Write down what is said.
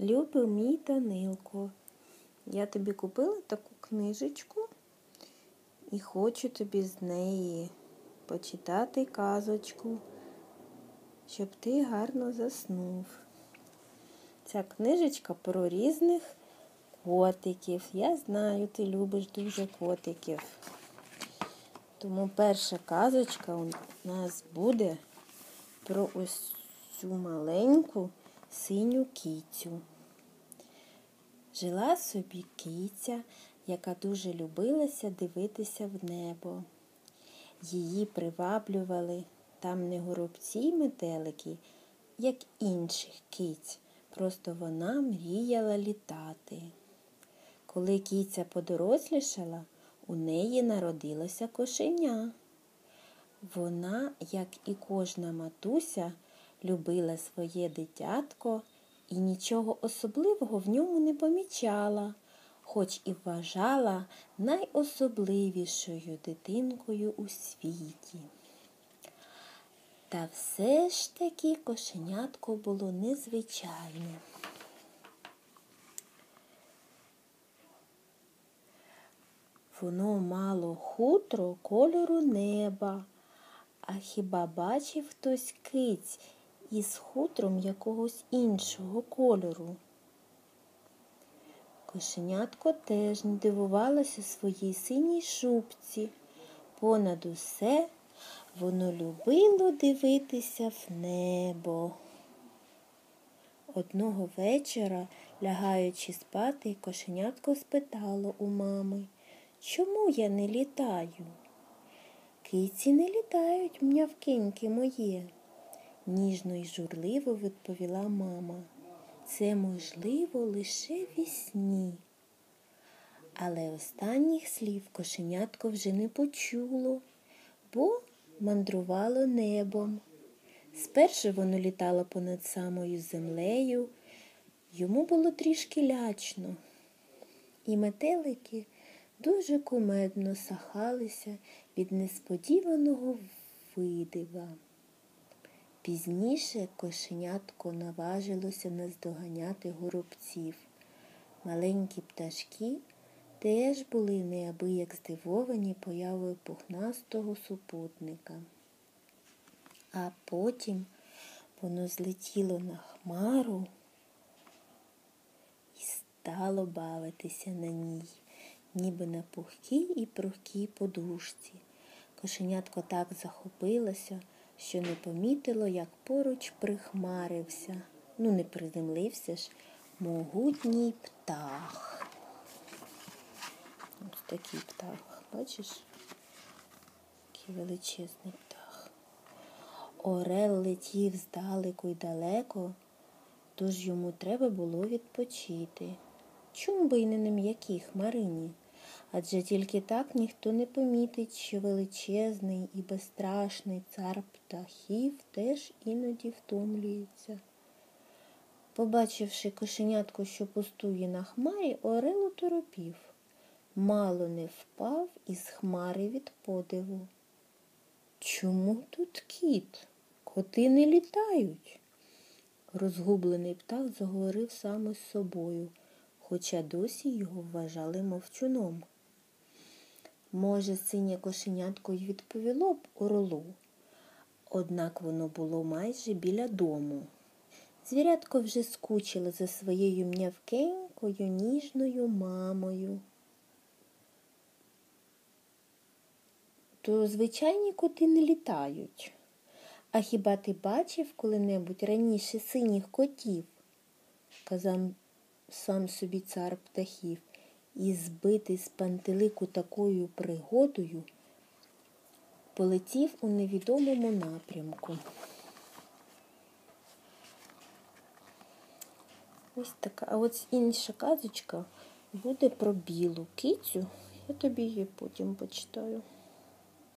Любив мій Данилко. Я тобі купила таку книжечку і хочу тобі з неї почитати казочку, щоб ти гарно заснув. Ця книжечка про різних котиків. Я знаю, ти любиш дуже котиків. Тому перша казочка у нас буде про ось цю маленьку синю кіцю. Жила собі киця, яка дуже любилася дивитися в небо. Її приваблювали там не горобці й метелики, як інших киць, просто вона мріяла літати. Коли киця подорослішала, у неї народилося кошеня. Вона, як і кожна матуся, любила своє дитятко і нічого особливого в ньому не помічала, хоч і вважала найособливішою дитинкою у світі. Та все ж таки кошенятко було незвичайне. Воно мало хутро кольору неба. А хіба бачив хтось киць із хутром якогось іншого кольору? Кошенятко теж не дивувалося своїй синій шубці. Понад усе воно любило дивитися в небо. Одного вечора, лягаючи спати, кошенятко спитало у мами, чому я не літаю? Киці не літають, м'явкеньки моє, ніжно й журливо відповіла мама. Це можливо лише вісні. Але останніх слів кошенятко вже не почуло, бо мандрувало небом. Спершу воно літало понад самою землею, йому було трішки лячно, і метелики дуже кумедно сахалися від несподіваного видива. Пізніше кошенятко наважилося наздоганяти горобців. Маленькі пташки теж були неабияк здивовані появою пухнастого супутника. А потім воно злетіло на хмару і стало бавитися на ній ніби на пухкій і прухкій подушці. Кошенятко так захопилося, що не помітило, як поруч прихмарився, ну не приземлився ж, могутній птах. Ось такий птах, бачиш? Який величезний птах. Орел летів здалеку й далеко, тож йому треба було відпочити. Чому би й не на м'якій хмарині? Адже тільки так ніхто не помітить, що величезний і безстрашний цар птахів теж іноді втомлюється. Побачивши кошенятку, що пустує на хмарі, Орел торопів. Мало не впав із хмари від подиву. Чому тут кіт? Коти не літають? Розгублений птах заговорив саме з собою, хоча досі його вважали мовчуном. Може, синє кошенятко й відповіло б орлу, однак воно було майже біля дому. Звірятко вже скучило за своєю м'явкенькою ніжною мамою. То звичайні коти не літають. А хіба ти бачив коли-небудь раніше синіх котів? казав сам собі цар птахів і збитий з пантелику такою пригодою, полетів у невідомому напрямку. Ось така. А от інша казочка буде про білу кицю. Я тобі її потім почитаю.